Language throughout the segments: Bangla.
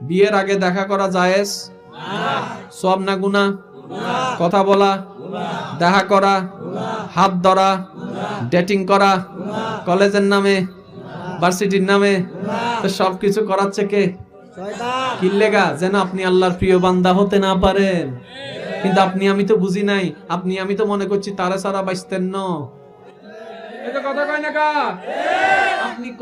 বিয়ের আগে দেখা করা জায়েজ? সব না গুনা কথা বলা? দেখা করা? হাত ধরা? ডেটিং করা? কলেজের নামে? ভার্সিটির নামে? তো সবকিছু করাচ্ছে কে? কিল্লেগা যেন আপনি আল্লাহর প্রিয় বান্দা হতে না পারেন। কিন্তু আপনি, আমি তো বুঝি নাই। আপনি, আমি তো মনে করছি তারা সারা বাইসতেন ন।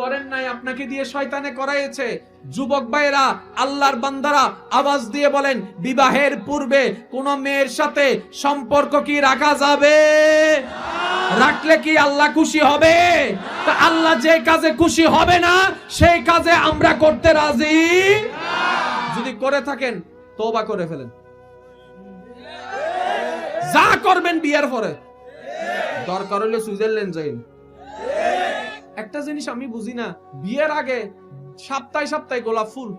করেন নাই, আপনাকে দিয়ে শয়তানে করাইছে যুবক ভাইরা আল্লাহর বান্দারা আওয়াজ দিয়ে বলেন, বিবাহের পূর্বে কোন মেয়ের সাথে সম্পর্ক কি রাখা যাবে? রাখলে কি আল্লাহ খুশি হবে? তা আল্লাহ যে কাজে খুশি হবে না, সেই কাজে আমরা করতে রাজি? যদি করে থাকেন, তওবা করে ফেলেন। যা করবেন বিয়ের পরে। দরকার হলে সুইজারল্যান্ড যাইন। একটা জিনিস আমি বুঝি না, বিয়ের আগে সপ্তাহে সপ্তাহে গোলাপ ফুল।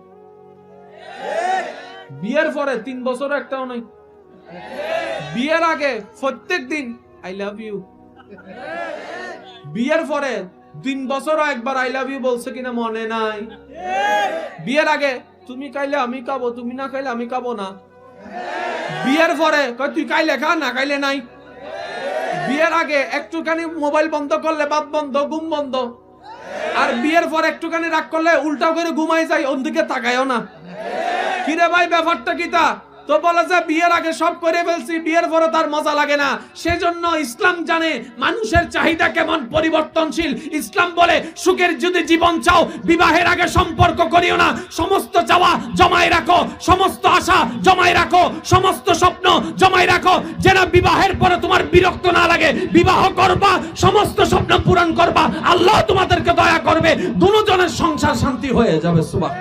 বিয়ের পরে তিন বছর একটাও নাই বিয়ের আগে প্রত্যেক দিন আই লাভ ইউ বিয়ের পরে তিন বছরও একবার আই লাভ ইউ বলছে কিনা মনে নাই। বিয়ের আগে, তুমি খাইলে আমি খাব, তুমি না খাইলে আমি খাব না। বিয়ের পরে তুই খাইলে খা, না খাইলে নাই। বিয়ের আগে একটুখানি মোবাইল বন্ধ করলে বাদ বন্ধ, ঘুম বন্ধ। আর বিয়ের পর একটুখানি রাগ করলে উল্টা করে ঘুমাই যায়, অন্যদিকে তাকায়ও না। কিরে ভাই, ব্যাপারটা কিতা তো? বলে যে বিয়ের আগে সব করে ফেলছি, বিয়ের পরে তার মজা লাগে না। সেজন্য ইসলাম জানে মানুষের চাহিদা কেমন পরিবর্তনশীল। ইসলাম বলে, সুখের যদি জীবন চাও, বিবাহের আগে সম্পর্ক করিও না। সমস্ত চাওয়া জমাই রাখো, সমস্ত আশা জমাই রাখো, সমস্ত স্বপ্ন জমাই রাখো। যেন বিবাহের পরে তোমার বিরক্ত না লাগে। বিবাহ করবা, সমস্ত স্বপ্ন পূরণ করবা। আল্লাহ তোমাদেরকে করবে, দুজনের সংসার শান্তি হয়ে যাবে সুবাহ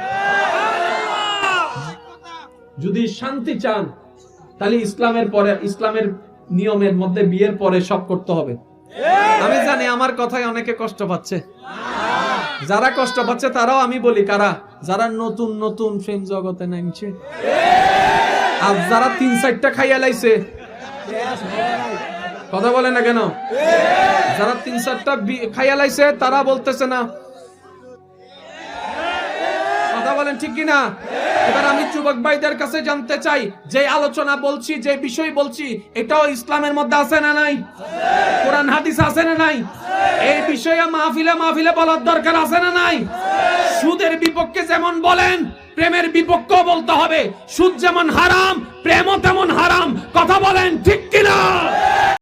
যদি শান্তি চান, তাহলে ইসলামের পরে, ইসলামের নিয়মের মধ্যে বিয়ের পরে সব করতে হবে। আমি জানি আমার কথায় অনেকে কষ্ট পাচ্ছে। যারা কষ্ট পাচ্ছে, তারাও আমি বলি, কারা? যারা নতুন নতুন প্রেম জগতে নামছে। আর যারা তিন চারটা খাইয়া লাইছে। কথা বলে না কেন? যারা তিন চারটা খাইয়া লাইছে, তারা বলতেছে না। কথা বলেন ঠিক কিনা? এবার আমি যুবক ভাইদের কাছে জানতে চাই, যে আলোচনা বলছি, যে বিষয় বলছি, এটাও ইসলামের মধ্যে আছে না নাই? কোরআন, হাদিস আছে না নাই? এই বিষয়ে মাহফিলে মাহফিলে বলার দরকার আছে না নাই? সুদের বিপক্ষে যেমন বলেন, প্রেমের বিপক্ষেও বলতে হবে, সুদ যেমন হারাম, প্রেমও তেমন হারাম। কথা বলেন ঠিক কিনা?